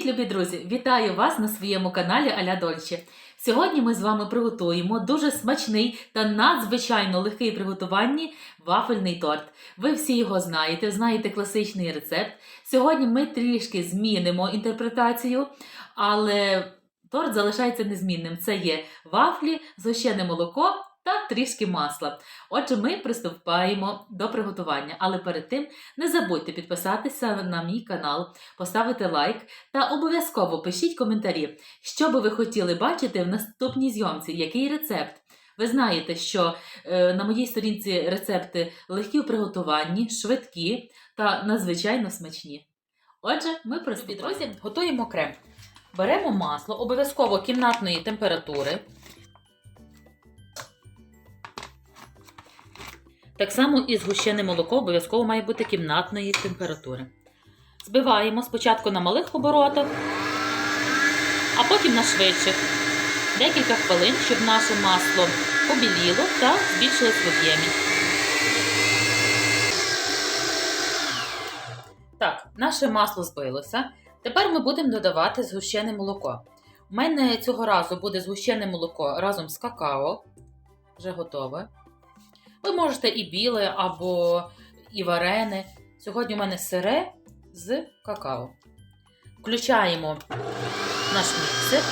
Привіт, любі друзі! Вітаю вас на своєму каналі Аля Дольче. Сьогодні ми з вами приготуємо дуже смачний та надзвичайно легкий приготуванні вафельний торт. Ви всі його знаєте, знаєте класичний рецепт. Сьогодні ми трішки змінимо інтерпретацію, але торт залишається незмінним. Це є вафлі, згущене молоко та трішки масла. Отже, ми приступаємо до приготування. Але перед тим не забудьте підписатися на мій канал, поставити лайк та обов'язково пишіть коментарі, що би ви хотіли бачити в наступній зйомці, який рецепт. Ви знаєте, що е, на моїй сторінці рецепти легкі у приготуванні, швидкі та надзвичайно смачні. Отже, ми приступаємо. Друзі, готуємо крем. Беремо масло, обов'язково кімнатної температури. Так само і згущене молоко обов'язково має бути кімнатної температури. Збиваємо спочатку на малих оборотах, а потім на швидших. Декілька хвилин, щоб наше масло побіліло та збільшилось в об'ємі. Так, наше масло збилося. Тепер ми будемо додавати згущене молоко. У мене цього разу буде згущене молоко разом з какао. Вже готове. Ви можете і біле, або і варене. Сьогодні у мене сире з какао. Включаємо наш міксер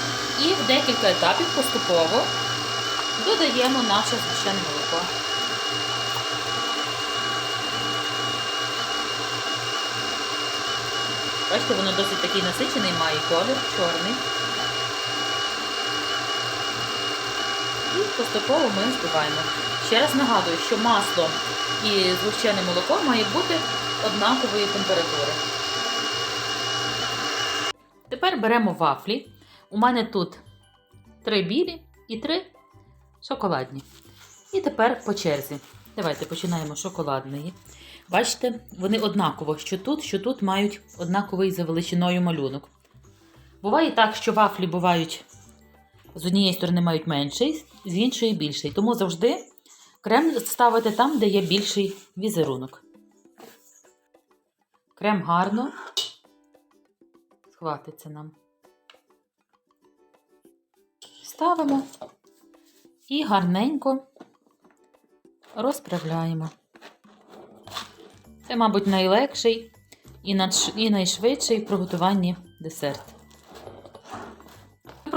і в декілька етапів поступово додаємо наше згущене молоко. Бачите, воно досить такий насичений, має колір, чорний. І поступово ми збиваємо. Ще раз нагадую, що масло і згущене молоко має бути однакової температури. Тепер беремо вафлі. У мене тут три білі і три шоколадні. І тепер по черзі. Давайте починаємо з шоколадної. Бачите, вони однаково, що тут, що тут мають однаковий за величиною малюнок. Буває так, що вафлі бувають з однієї сторони мають менший, з іншої більший. Тому завжди крем ставити там, де є більший візерунок. Крем гарно схватиться нам. Ставимо і гарненько розправляємо. Це, мабуть, найлегший і, найшвидший в приготуванні десерт.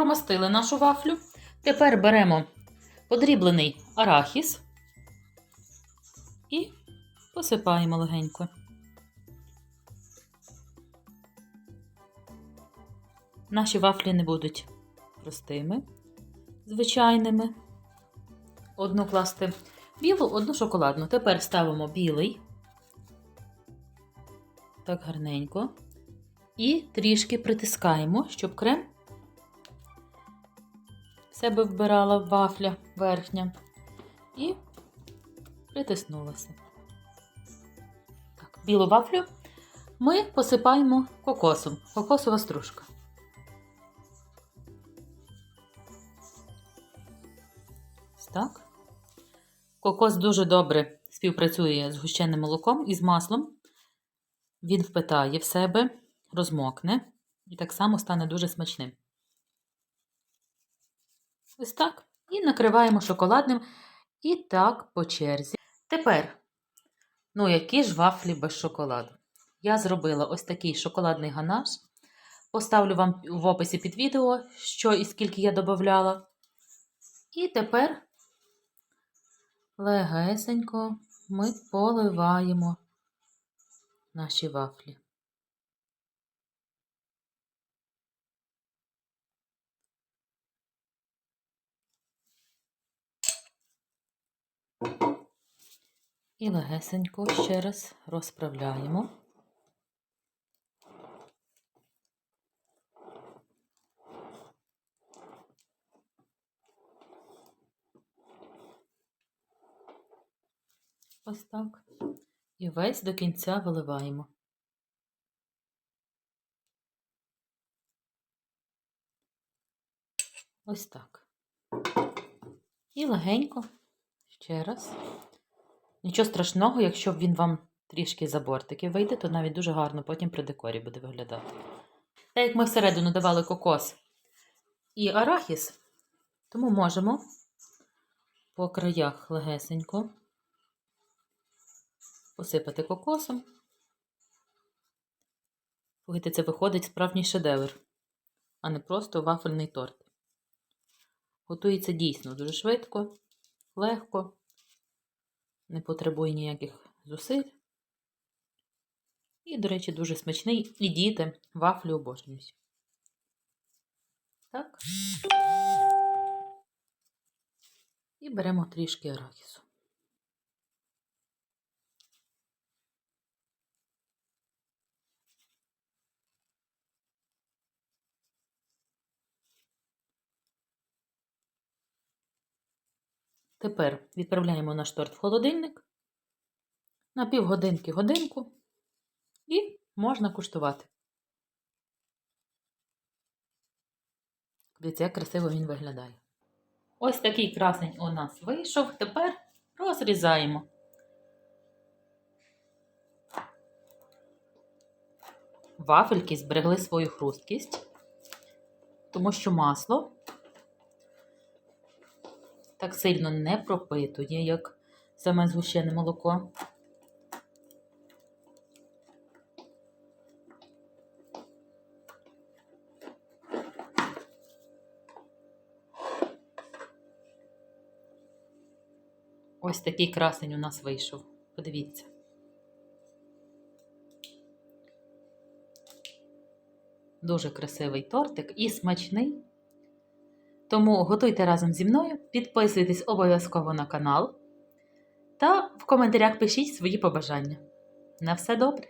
Промастили нашу вафлю. Тепер беремо подріблений арахіс і посипаємо легенько. Наші вафлі не будуть простими, звичайними. Одну класти білу, одну шоколадну. Тепер ставимо білий, так гарненько, і трішки притискаємо, щоб крем в себе вбирала вафля верхня і притиснулася. Так, білу вафлю ми посипаємо кокосом, кокосова стружка. Так. Кокос дуже добре співпрацює з гущеним молоком і з маслом. Він впитає в себе, розмокне і так само стане дуже смачним. Ось так. І накриваємо шоколадним. І так по черзі. Тепер, ну, які ж вафлі без шоколаду? Я зробила ось такий шоколадний ганаш. Поставлю вам в описі під відео, що і скільки я додавала. І тепер легесенько ми поливаємо наші вафлі. І легесенько ще раз розправляємо. Ось так. І весь до кінця виливаємо. Ось так. І легенько ще раз. Нічого страшного, якщо він вам трішки за бортики вийде, то навіть дуже гарно потім при декорі буде виглядати. Так як ми всередину давали кокос і арахіс, тому можемо по краях легесенько посипати кокосом. Слухайте, це виходить справжній шедевр, а не просто вафельний торт. Готується дійсно дуже швидко, легко, не потребує ніяких зусиль. І, до речі, дуже смачний. І діти вафлі обожнюють. Так. І беремо трішки арахісу. Тепер відправляємо наш торт в холодильник на півгодинки годинку і можна куштувати. Дивіться, як красиво він виглядає. Ось такий красень у нас вийшов. Тепер розрізаємо. Вафельки зберегли свою хрусткість, тому що масло так сильно не пропитує, як саме згущене молоко. Ось такий красень у нас вийшов. Подивіться. Дуже красивий тортик і смачний. Тому готуйте разом зі мною, підписуйтесь обов'язково на канал та в коментарях пишіть свої побажання. На все добре!